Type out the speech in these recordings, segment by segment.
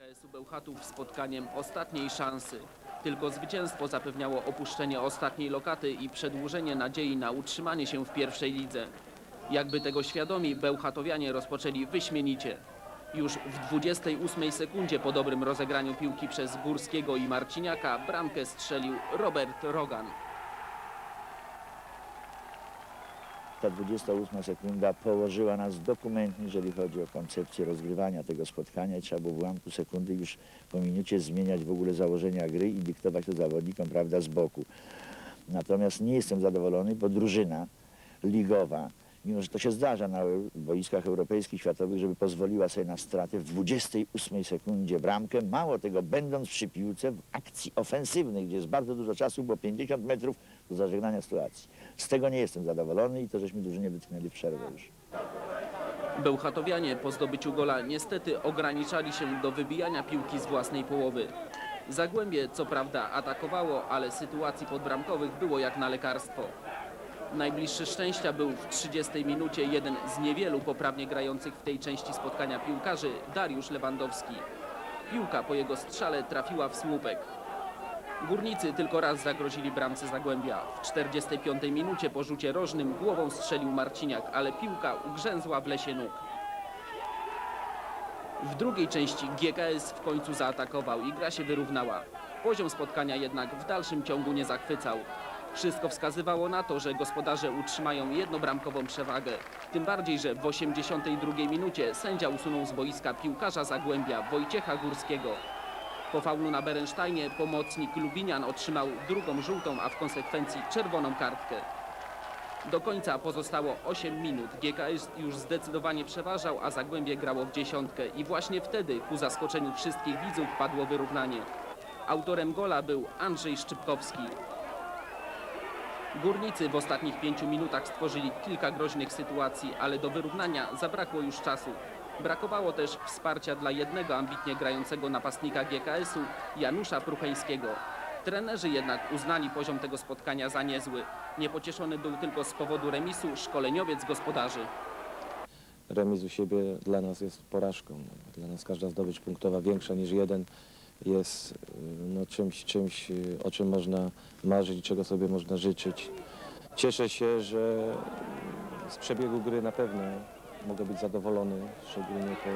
KS-u Bełchatów spotkaniem ostatniej szansy. Tylko zwycięstwo zapewniało opuszczenie ostatniej lokaty i przedłużenie nadziei na utrzymanie się w pierwszej lidze. Jakby tego świadomi, Bełchatowianie rozpoczęli wyśmienicie. Już w 28 sekundzie po dobrym rozegraniu piłki przez Górskiego i Marciniaka bramkę strzelił Robert Rogan. Ta 28 sekunda położyła nas dokumentnie, jeżeli chodzi o koncepcję rozgrywania tego spotkania i trzeba było w ułamku sekundy już po minucie zmieniać w ogóle założenia gry i dyktować to zawodnikom, prawda, z boku. Natomiast nie jestem zadowolony, bo drużyna ligowa, mimo że to się zdarza na boiskach europejskich, światowych, żeby pozwoliła sobie na stratę w 28 sekundzie bramkę, mało tego, będąc przy piłce w akcji ofensywnej, gdzie jest bardzo dużo czasu, bo 50 metrów do zażegnania sytuacji. Z tego nie jestem zadowolony i to żeśmy drużynie wytknęli w przerwę już. Bełchatowianie po zdobyciu gola niestety ograniczali się do wybijania piłki z własnej połowy. Zagłębie co prawda atakowało, ale sytuacji podbramkowych było jak na lekarstwo. Najbliższy szczęścia był w 30 minucie jeden z niewielu poprawnie grających w tej części spotkania piłkarzy, Dariusz Lewandowski. Piłka po jego strzale trafiła w słupek. Górnicy tylko raz zagrozili bramce Zagłębia. W 45 minucie po rzucie rożnym głową strzelił Marciniak, ale piłka ugrzęzła w lesie nóg. W drugiej części GKS w końcu zaatakował i gra się wyrównała. Poziom spotkania jednak w dalszym ciągu nie zachwycał. Wszystko wskazywało na to, że gospodarze utrzymają jednobramkową przewagę. Tym bardziej, że w 82 minucie sędzia usunął z boiska piłkarza Zagłębia Wojciecha Górskiego. Po faulu na Berensteinie pomocnik Lubinian otrzymał drugą żółtą, a w konsekwencji czerwoną kartkę. Do końca pozostało 8 minut. GKS już zdecydowanie przeważał, a Zagłębie grało w dziesiątkę i właśnie wtedy ku zaskoczeniu wszystkich widzów padło wyrównanie. Autorem gola był Andrzej Szczypkowski. Górnicy w ostatnich pięciu minutach stworzyli kilka groźnych sytuacji, ale do wyrównania zabrakło już czasu. Brakowało też wsparcia dla jednego ambitnie grającego napastnika GKS-u, Janusza Prucheńskiego. Trenerzy jednak uznali poziom tego spotkania za niezły. Niepocieszony był tylko z powodu remisu szkoleniowiec gospodarzy. remis u siebie dla nas jest porażką. Dla nas każda zdobycz punktowa większa niż jeden jest y, no, czymś, czymś, y, o czym można marzyć i czego sobie można życzyć. Cieszę się, że z przebiegu gry na pewno mogę być zadowolony, szczególnie po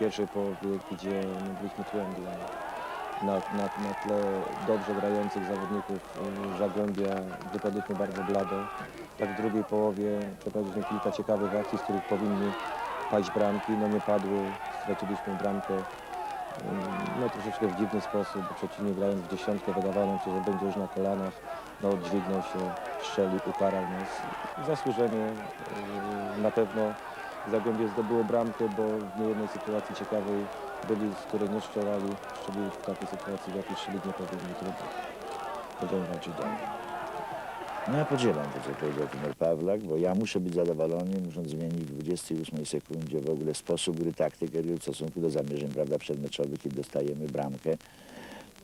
pierwszej połowie, gdzie byliśmy tłem dla, na, na, na tle dobrze grających zawodników y, Zagłębia wypadliśmy bardzo blado. Tak w drugiej połowie przeprowadziliśmy kilka ciekawych akcji, z których powinny paść bramki, no nie padły, straciliśmy bramkę no troszeczkę w dziwny sposób, bo przeciwnie grając w dziesiątkę wydawało nam się, że będzie już na kolanach, no dźwignął się, strzelił, ukarał nas. Zasłużenie yy, na pewno Zagłębie zdobyło bramkę, bo w niejednej sytuacji ciekawej byli, z której nie strzelali, szczególnie w takiej sytuacji, w jakiej strzelić nie powinni, trudno. Będziemy walczyć dalej. No ja podzielam to, co powiedział Timur Pawlak, bo ja muszę być zadowolony, muszę zmienić w 28 sekundzie w ogóle sposób gry, taktykę w stosunku do zamierzeń prawda, przedmeczowych, kiedy dostajemy bramkę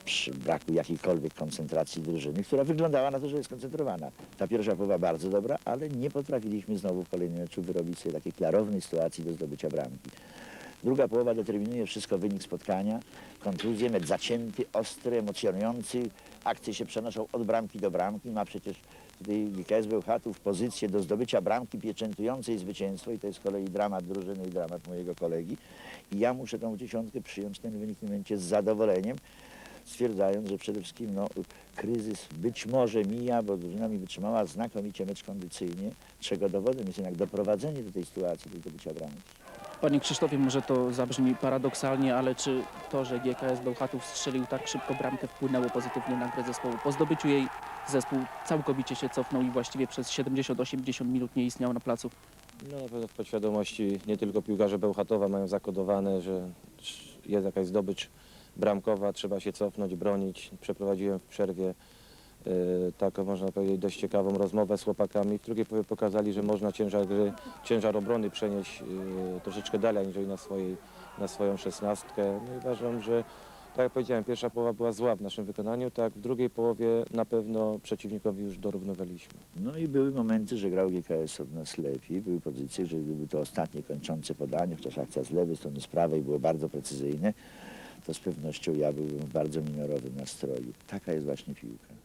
przy braku jakiejkolwiek koncentracji drużyny, która wyglądała na to, że jest skoncentrowana. Ta pierwsza połowa bardzo dobra, ale nie potrafiliśmy znowu w kolejnym meczu wyrobić sobie takiej klarownej sytuacji do zdobycia bramki. Druga połowa determinuje wszystko wynik spotkania. Kontuzje, mecz zacięty, ostry, emocjonujący. Akcje się przenoszą od bramki do bramki. Ma przecież tutaj GKS Bełchatów pozycję do zdobycia bramki pieczętującej zwycięstwo i to jest z kolei dramat drużyny i dramat mojego kolegi. I ja muszę tą dziesiątkę przyjąć ten wynik w momencie z zadowoleniem, stwierdzając, że przede wszystkim no, kryzys być może mija, bo drużyna mi wytrzymała znakomicie mecz kondycyjnie, czego dowodem jest jednak doprowadzenie do tej sytuacji, do zdobycia bramki. Panie Krzysztofie, może to zabrzmi paradoksalnie, ale czy to, że GKS Bełchatów strzelił tak szybko bramkę wpłynęło pozytywnie na grę zespołu? Po zdobyciu jej zespół całkowicie się cofnął i właściwie przez 70-80 minut nie istniał na placu. No na pewno w podświadomości nie tylko piłkarze Bełchatowa mają zakodowane, że jest jakaś zdobycz bramkowa, trzeba się cofnąć, bronić. Przeprowadziłem w przerwie taką, można powiedzieć, dość ciekawą rozmowę z chłopakami. W drugiej połowie pokazali, że można ciężar gry, ciężar obrony przenieść y, troszeczkę dalej, aniżeli na, swojej, na swoją szesnastkę. No i uważam, że tak jak powiedziałem, pierwsza połowa była zła w naszym wykonaniu, tak w drugiej połowie na pewno przeciwnikowi już dorównywaliśmy. No i były momenty, że grał GKS od nas lepiej. Były pozycje, że były to ostatnie kończące podanie, chociaż akcja z lewej strony, z prawej było bardzo precyzyjne. to z pewnością ja byłbym w bardzo minorowym nastroju. Taka jest właśnie piłka.